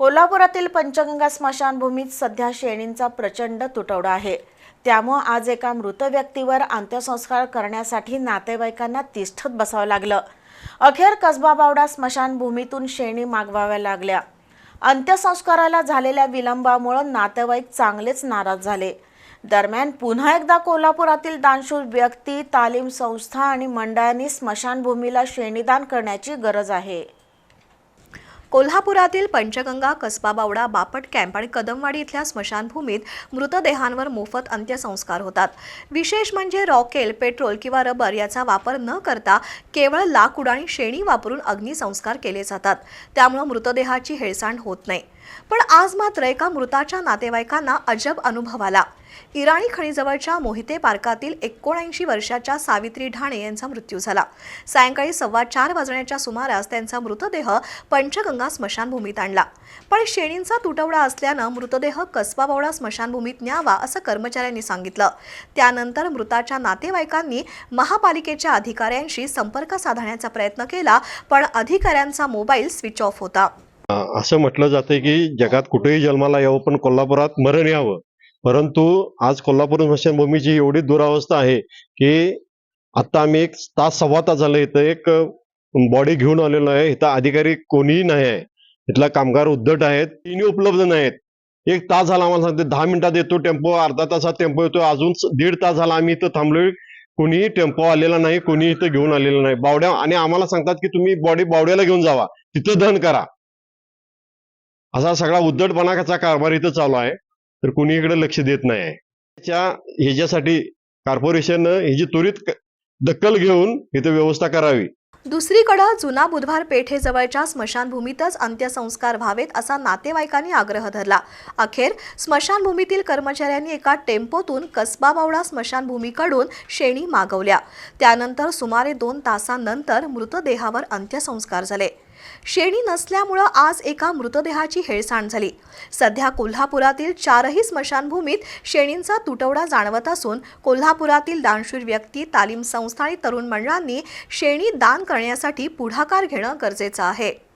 कोल्हापुरातील पंचगंगा स्मशानभूमीत सध्या शेणींचा प्रचंड तुटवडा आहे. त्यामुळं आज एका मृत व्यक्तीवर अंत्यसंस्कार करण्यासाठी नातेवाईकांना तिष्ठत बसावं लागलं. अखेर कसबा बावडा स्मशानभूमीतून शेणी मागवाव्या लागल्या. अंत्यसंस्काराला झालेल्या विलंबामुळं नातेवाईक चांगलेच नाराज झाले. दरम्यान पुन्हा एकदा कोल्हापुरातील दानशूर व्यक्ती तालीम संस्था आणि मंडळांनी स्मशानभूमीला शेणीदान करण्याची गरज आहे. कोल्हापुरातील पंचगंगा कसबा बावडा बापट कॅम्प आणि कदमवाडी इथल्या स्मशानभूमीत मृतदेहांवर मोफत अंत्यसंस्कार होतात. विशेष म्हणजे रॉकेल पेट्रोल किंवा रबर याचा वापर न करता केवळ लाकूड आणि शेणी वापरून अग्निसंस्कार केले जातात. त्यामुळे मृतदेहाची हेळसांड होत नाही. पण आज मात्र एका मृताच्या नातेवाईकांना अजब अनुभव आला. इराणी खणीजवळच्या मोहिते पार्कातील एकोणऐंशी वर्षाच्या सावित्री ढाणे यांचा मृत्यू झाला. सायंकाळी सव्वा चार वाजण्याच्या सुमारास त्यांचा मृतदेह पंचगंगा स्मशानभूमीत आणला. पण शेणींचा तुटवडा असल्यानं मृतदेह कसबाबावडा स्मशानभूमीत न्यावा असं कर्मचाऱ्यांनी सांगितलं. त्यानंतर मृताच्या नातेवाईकांनी महापालिकेच्या अधिकाऱ्यांशी संपर्क साधण्याचा प्रयत्न केला पण अधिकाऱ्यांचा मोबाईल स्विच ऑफ होता. असं म्हटलं जातं की जगात कुठेही जन्माला यावं पण कोल्हापुरात मरण यावं. परंतु आज कोल्हापूर स्मशानभूमीची एवढी दुरावस्था आहे की आता आम्ही एक तास सव्वा तास झालं इथं एक बॉडी घेऊन आलेलो आहे. इथं अधिकारी कोणीही नाही आहे. इथला कामगार उद्धट आहेत. तिन्ही उपलब्ध नाहीत. एक तास झाला आम्हाला सांगते दहा मिनिटात येतो टेम्पो अर्धा तासात टेम्पो येतो. अजून दीड तास झाला आम्ही इथं थांबलोय. कोणीही टेम्पो आलेला नाही कोणीही इथं घेऊन आलेलं नाही. बावड्या आणि आम्हाला सांगतात की तुम्ही बॉडी बावड्याला घेऊन जावा. तिथं दहन करा. असा सगळा उद्धटपणाचा कारभार इथं चालू आहे. तर कुणी इकडे लक्ष देत नाही. आहे त्याच्या ह्याच्यासाठी कॉर्पोरेशननं ह्याची त्वरित दखल घेऊन इथे व्यवस्था करावी. दुसरीकडे जुना बुधवार पेठेजवळच्या स्मशानभूमीतच अंत्यसंस्कार व्हावेत असा नातेवाईकांनी आग्रह धरला. अखेर स्मशानभूमीतील कर्मचाऱ्यांनी एका टेम्पोतून कसबा बावडा स्मशानभूमीकडून शेणी मागवल्या. त्यानंतर सुमारे दोन तासांनंतर मृतदेहावर अंत्यसंस्कार झाले. शेणी नसल्यामुळं आज एका मृतदेहाची हेळसांड झाली. सध्या कोल्हापुरातील चारही स्मशानभूमीत शेणींचा तुटवडा जाणवत असून कोल्हापुरातील दानशूर व्यक्ती तालीम संस्था आणि तरुण मंडळांनी शेणी दान करण्यासाठी पुढाकार घेणं गरजेचं आहे.